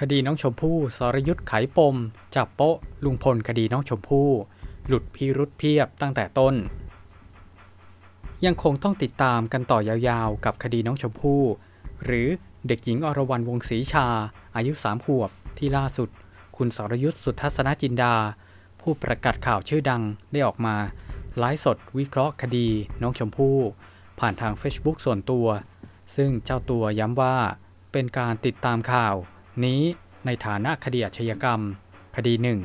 คดีน้องชมพู่สรยุทธ์ไขปม จับโป๊ะลุงพลคดีน้องชมพู่ หลุดพิรุษเพียบตั้งแต่ต้น ยังคงต้องติดตามกันต่อยาวๆ กับคดีน้องชมพู่ หรือเด็กหญิงอรวรรณวงศรีชา อายุสามขวบที่ล่าสุด คุณสรยุทธ์สุทัศนจินดา ผู้ประกาศข่าวชื่อดังได้ออกมาไลฟ์สดวิเคราะห์คดีน้องชมพู่ ผ่านทาง Facebook ส่วนตัว ซึ่งเจ้าตัวย้ำว่าเป็นการติดตามข่าว นี้ในฐานะคดีอาชญากรรม คดีหนึ่ง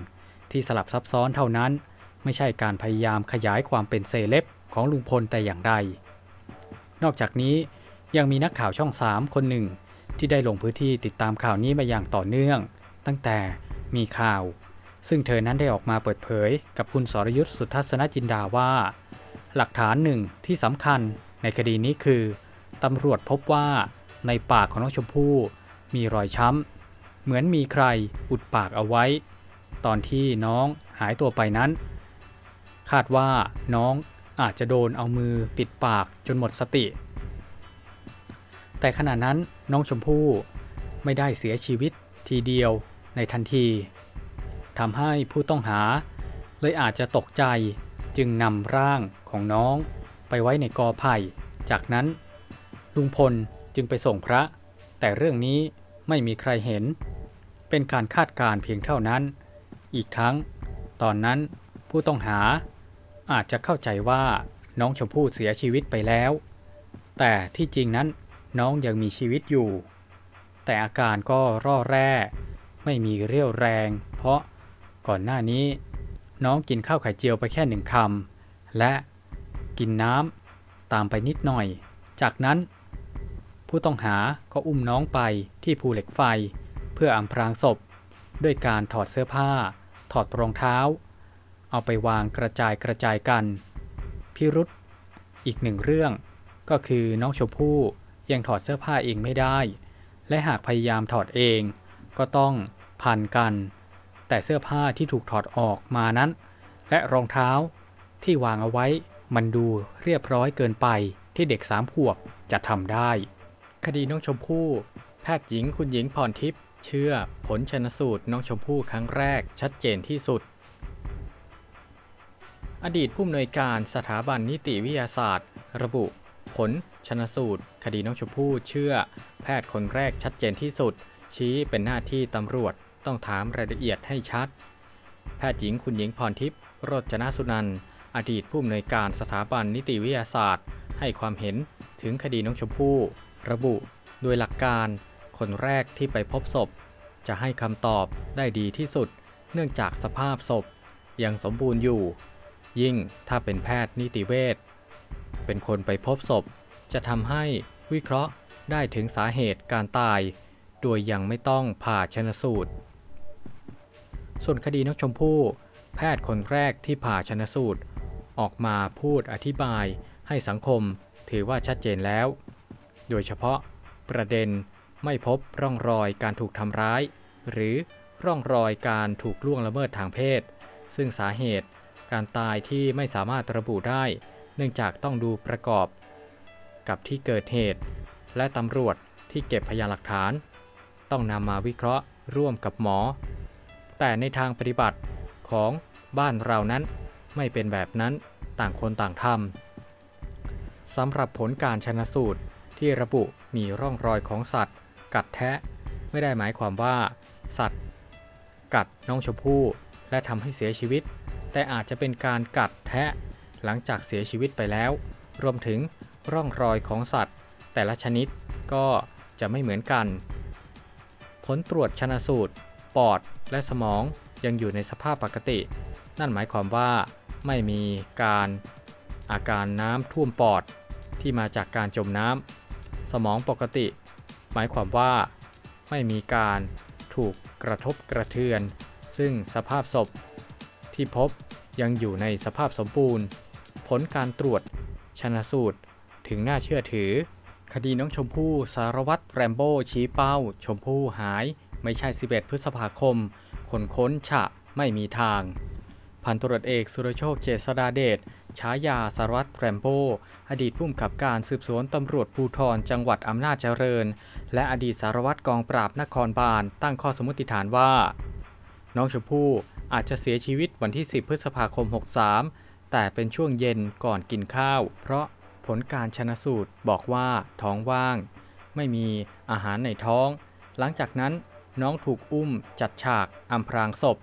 ที่สลับซับซ้อนเท่านั้น ไม่ใช่การพยายามขยายความเป็นเซเลบของลุงพลแต่อย่างใด นอกจากนี้ยังมีนักข่าวช่อง3คนหนึ่ง ที่ได้ลงพื้นที่ติดตามข่าวนี้มาอย่างต่อเนื่อง ตั้งแต่มีข่าว ซึ่งเธอนั้นได้ออกมาเปิดเผย กับคุณสรยุทธ์สุทัศนจินดาว่า หลักฐานหนึ่งที่สำคัญในคดีนี้คือตำรวจพบว่าในปากของน้องชมพู่มีรอยช้ำ เหมือนมีใครอุดปากเอาไว้ ตอนที่น้องหายตัวไปนั้น คาดว่าน้องอาจจะโดนเอามือปิดปากจนหมดสติ แต่ขณะนั้นน้องชมพู่ไม่ได้เสียชีวิตทีเดียวในทันทีทำให้ผู้ต้องหา เลยอาจจะตกใจจึงนำร่างของน้องไปไว้ในกอไผ่ จากนั้นลุงพลจึงไปส่งพระ แต่เรื่องนี้ไม่มีใครเห็น เป็นการคาดการณ์เพียงเท่านั้น อีกทั้ง ตอนนั้นผู้ต้องหาอาจจะเข้าใจว่าน้องชมพู่เสียชีวิตไปแล้ว แต่ที่จริงนั้นน้องยังมีชีวิตอยู่ แต่อาการก็ร่อแร่ ไม่มีเรี่ยวแรง เพราะก่อนหน้านี้ น้องกินข้าวไข่เจียวไปแค่หนึ่งคำและกินน้ำตามไปนิดหน่อย จากนั้น ผู้ต้องหาก็อุ้มน้องไปที่ภูเหล็กไฟ พื่ออำพรางศพ ด้วยการถอดเสื้อผ้า ถอดรองเท้า เอาไปวางกระจายกระจายกัน พิรุษอีกหนึ่งเรื่อง ก็คือน้องชมพู่ยังถอดเสื้อผ้าเองไม่ได้ และหากพยายามถอดเอง ก็ต้องพันกัน แต่เสื้อผ้าที่ถูกถอดออกมานั้น และรองเท้าที่วางเอาไว้มันดูเรียบร้อยเกินไปที่เด็กสามขวบจะทำได้ คดีน้องชมพู่ แพทย์หญิงคุณหญิงพรทิพย์ เชื่อผลชนสูตรน้องชมพู่ครั้งแรกชัดเจนที่สุด อดีตผู้อำนวยการสถาบันนิติวิทยาศาสตร์ ระบุ ผลชนสูตร คดีน้องชมพู่เชื่อ แพทย์คนแรกชัดเจนที่สุด ชี้เป็นหน้าที่ตำรวจต้องถามรายละเอียดให้ชัด แพทย์หญิงคุณหญิงพรทิพย์โรจนสุนันท์อดีตผู้อำนวยการสถาบันนิติวิทยาศาสตร์ ให้ความเห็นถึงคดีน้องชมพู่ ระบุ โดยหลักการ คนแรกที่ไปพบศพ จะให้คำตอบได้ดีที่สุด เนื่องจากสภาพศพยังสมบูรณ์อยู่ ยิ่งถ้าเป็นแพทย์นิติเวชเป็นคนไปพบศพ จะทำให้วิเคราะห์ได้ถึงสาเหตุการตาย โดยยังไม่ต้องผ่าชนสูตร ส่วนคดีน้องชมพู่ แพทย์คนแรกที่ผ่าชนสูตร ออกมาพูดอธิบายให้สังคมถือว่าชัดเจนแล้ว โดยเฉพาะประเด็น ไม่พบร่องรอยการถูกทำร้าย หรือร่องรอยการถูกล่วงละเมิดทางเพศ ซึ่งสาเหตุการตายที่ไม่สามารถระบุได้ เนื่องจากต้องดูประกอบ กับที่เกิดเหตุ และตำรวจที่เก็บพยานหลักฐาน ต้องนำมาวิเคราะห์ร่วมกับหมอ แต่ในทางปฏิบัติของบ้านเรานั้นไม่เป็นแบบนั้นต่างคนต่างทำสำหรับผลการชนะสูตรที่ระบุมีร่องรอยของสัตว์ กัดแทะไม่ได้หมายความว่า สัตว์ กัดน้องชมพู่และทำให้เสียชีวิต แต่อาจจะเป็นการกัดแทะหลังจากเสียชีวิตไปแล้ว รวมถึงร่องรอยของสัตว์ แต่ละชนิดก็จะไม่เหมือนกัน ผลตรวจชนะสูตร ปอดและสมองยังอยู่ในสภาพปกติ นั่นหมายความว่าไม่มีการอาการน้ำท่วมปอดที่มาจากการจมน้ำสมองปกติ หมายความว่า ไม่มีการถูกกระทบกระเทือน ซึ่งสภาพศพที่พบยังอยู่ในสภาพสมบูรณ์ ผลการตรวจชนะสูตรถึงน่าเชื่อถือ คดีน้องชมพู่สารวัตรแรมโบ้ชี้เป้า ชมพู่หายไม่ใช่ 11 พฤษภาคม คนค้นฉะไม่มีทาง พันตรวจเอกสุรโชคเจษฎาเดช ฉายาสารวัตรแรมโบ้ อดีตผู้กำกับการสืบสวนตำรวจภูธรจังหวัดอำนาจเจริญ และอดีตสารวัตรกองปราบนครบาลตั้งข้อสมมติฐานว่า น้องชมพู่อาจจะเสียชีวิตวันที่ 10 พฤษภาคม 63 แต่เป็นช่วงเย็นก่อนกินข้าว เพราะผลการชนะสูตรบอกว่าท้องว่าง ไม่มีอาหารในท้อง หลังจากนั้นน้องถูกอุ้มจัดฉากอำพรางศพ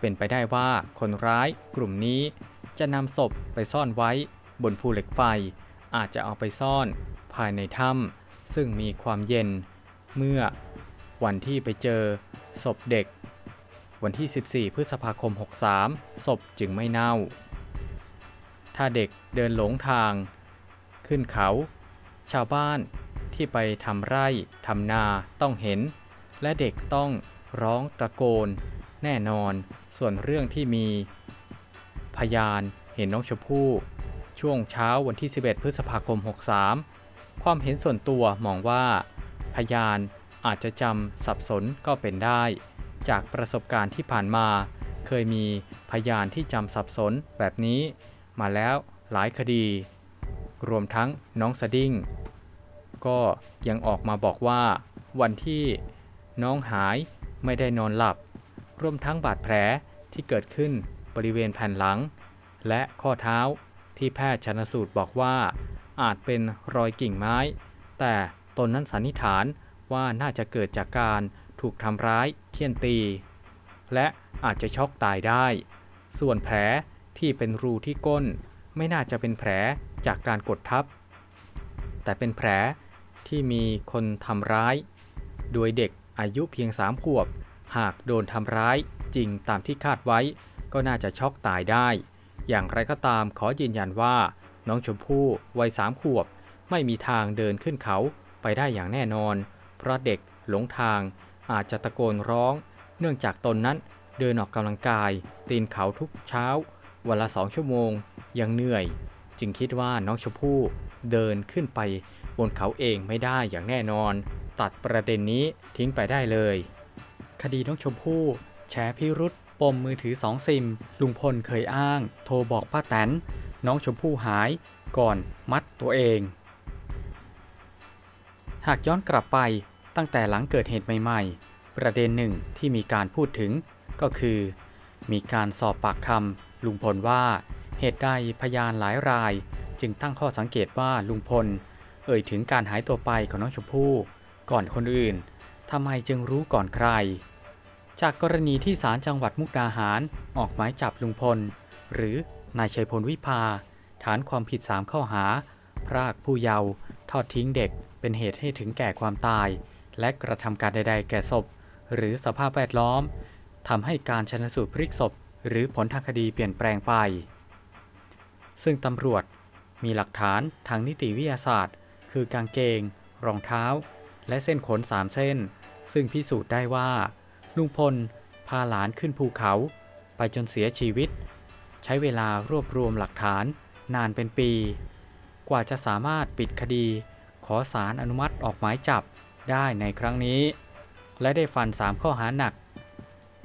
เป็นไปได้ว่าคนร้ายกลุ่มนี้ จะนำศพไปซ่อนไว้บนภูเหล็กไฟ อาจจะเอาไปซ่อนภายในถ้ำซึ่งมีความเย็น เมื่อวันที่ไปเจอศพเด็ก วันที่ 14 พฤษภาคม 63 ศพจึงไม่เน่า ถ้าเด็กเดินหลงทาง ขึ้นเขา ชาวบ้านที่ไปทำไร่ทำนาต้องเห็น และเด็กต้องร้องตะโกน แน่นอนส่วนเรื่องที่มี พยานเห็นน้องชมพู่ช่วงเช้าวันที่ 11 พฤษภาคม 63 ความเห็นส่วนตัวมองว่า พยานอาจจะจำสับสนก็เป็นได้ จากประสบการณ์ที่ผ่านมา เคยมีพยานที่จำสับสนแบบนี้มาแล้วหลายคดี รวมทั้งน้องสดิ้งก็ยังออกมาบอกว่า วันที่น้องหายไม่ได้นอนหลับ รวมทั้งบาดแผลที่เกิดขึ้น บริเวณแผ่นหลัง และข้อเท้าที่แพทย์ชนสูตรบอกว่า อาจเป็นรอยกิ่งไม้ แต่ตนนั้นสันนิษฐานว่าน่าจะเกิดจากการถูกทำร้ายเคี่ยนตี และอาจจะช็อกตายได้ ส่วนแผลที่เป็นรูที่ก้น ไม่น่าจะเป็นแผลจากการกดทับ แต่เป็นแผลที่มีคนทำร้าย โดยเด็กอายุเพียง3ขวบ หากโดนทำร้ายจริงตามที่คาดไว้ ก็น่าจะช็อกตายได้ อย่างไรก็ตามขอยืนยันว่า น้องชมพู่วัยสามขวบ ไม่มีทางเดินขึ้นเขาไปได้อย่างแน่นอน เพราะเด็กหลงทางอาจจะตะโกนร้อง เนื่องจากตนนั้นเดินออกกำลังกาย ตีนเขาทุกเช้า วันละสองชั่วโมง ยังเหนื่อย จึงคิดว่าน้องชมพู่เดินขึ้นไปบนเขาเองไม่ได้อย่างแน่นอน ตัดประเด็นนี้ทิ้งไปได้เลย คดีน้องชมพู่แฉพิรุษ ปมมือถือสองซิม ลุงพลเคยอ้าง โทรบอกป้าแตน น้องชมพู่หาย ก่อนมัดตัวเอง หากย้อนกลับไปตั้งแต่หลังเกิดเหตุใหม่ ๆ ประเด็นหนึ่งที่มีการพูดถึงก็คือ มีการสอบปากคำลุงพลว่า เหตุใดพยานหลายราย จึงตั้งข้อสังเกตว่าลุงพล เอ่ยถึงการหายตัวไปของน้องชมพู่ ก่อนคนอื่นทำไมจึงรู้ก่อนใคร จากกรณีที่ศาลจังหวัดมุกดาหารออกหมายจับลุงพล หรือนายชัยพลวิภา ฐานความผิด 3 ข้อหา พรากผู้เยาว์ทอดทิ้งเด็ก เป็นเหตุให้ถึงแก่ความตาย และกระทำการใดๆ แก่ศพ หรือสภาพแวดล้อมทำให้การชนสูตรพลิกศพ หรือผลทางคดีเปลี่ยนแปลงไป ซึ่งตำรวจมีหลักฐานทางนิติวิทยาศาสตร์ คือกางเกง รองเท้า และเส้นขนสามเส้น ซึ่งพิสูจน์ได้ว่า ลุงพล พาหลานขึ้นภูเขา ไปจนเสียชีวิต ใช้เวลารวบรวมหลักฐานนานเป็นปี กว่าจะสามารถปิดคดี ขอสารอนุมัติออกหมายจับได้ในครั้งนี้ และได้ฟัน 3 ข้อหาหนัก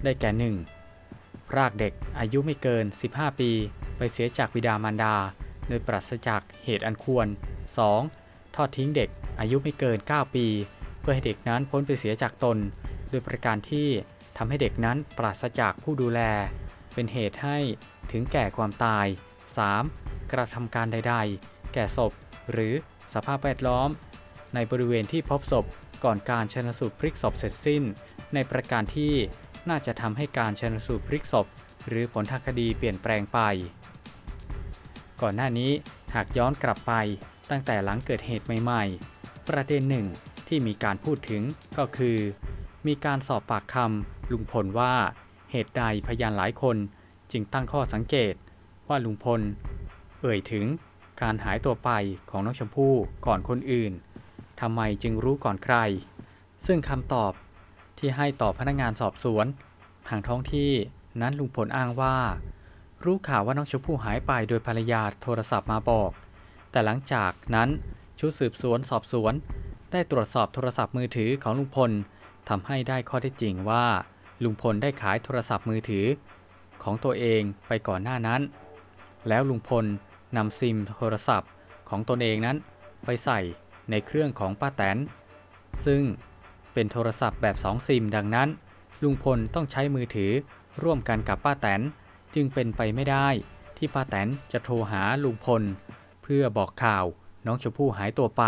ได้แก่ 1. พรากเด็กอายุไม่เกิน 15 ปี ไปเสียจากบิดามารดา โดยปราศจากเหตุอันควร 2. ทอดทิ้งเด็กอายุไม่เกิน 9 ปี เพื่อให้เด็กนั้นพ้นไปเสียจากตน ดยประการที่ทำให้เด็กนั้นปราศจากผู้ดูแล เป็นเหตุให้ถึงแก่ความตาย 3. กระทำการใด ๆ แก่ศพ หรือสภาพแวดล้อม ในบริเวณที่พบศพก่อนการชนสูตรพลิกศพเสร็จสิ้น ในประการที่น่าจะทำให้การชนสูตรพลิกศพ หรือผลทางคดีเปลี่ยนแปลงไป ก่อนหน้านี้หากย้อนกลับไปตั้งแต่หลังเกิดเหตุใหม่ ๆ ประเด็นหนึ่งที่มีการพูดถึงก็คือ มีการสอบปากคำลุงพลว่าเหตุใดพยานหลายคนจึงตั้งข้อสังเกตว่าลุงพล เอ่ยถึงการหายตัวไปของน้องชมพู่ก่อนคนอื่นทำไมจึงรู้ก่อนใคร ซึ่งคำตอบที่ให้ต่อพนักงานสอบสวน ทางท้องที่นั้นลุงพลอ้างว่า รู้ข่าวว่าน้องชมพู่หายไปโดยภรรยาโทรศัพท์มาบอก แต่หลังจากนั้นชุดสืบสวนสอบสวน ได้ตรวจสอบโทรศัพท์มือถือของลุงพล ทำให้ได้ข้อเท็จจริงว่า ลุงพลได้ขายโทรศัพท์มือถือ ของตัวเองไปก่อนหน้านั้น แล้วลุงพลนำซิมโทรศัพท์ของตนเองนั้น ไปใส่ในเครื่องของป้าแตน ซึ่งเป็นโทรศัพท์แบบ2ซิมดังนั้น ลุงพลต้องใช้มือถือร่วมกันกับป้าแตน จึงเป็นไปไม่ได้ที่ป้าแตนจะโทรหาลุงพล เพื่อบอกข่าวน้องชมพู่หายตัวไป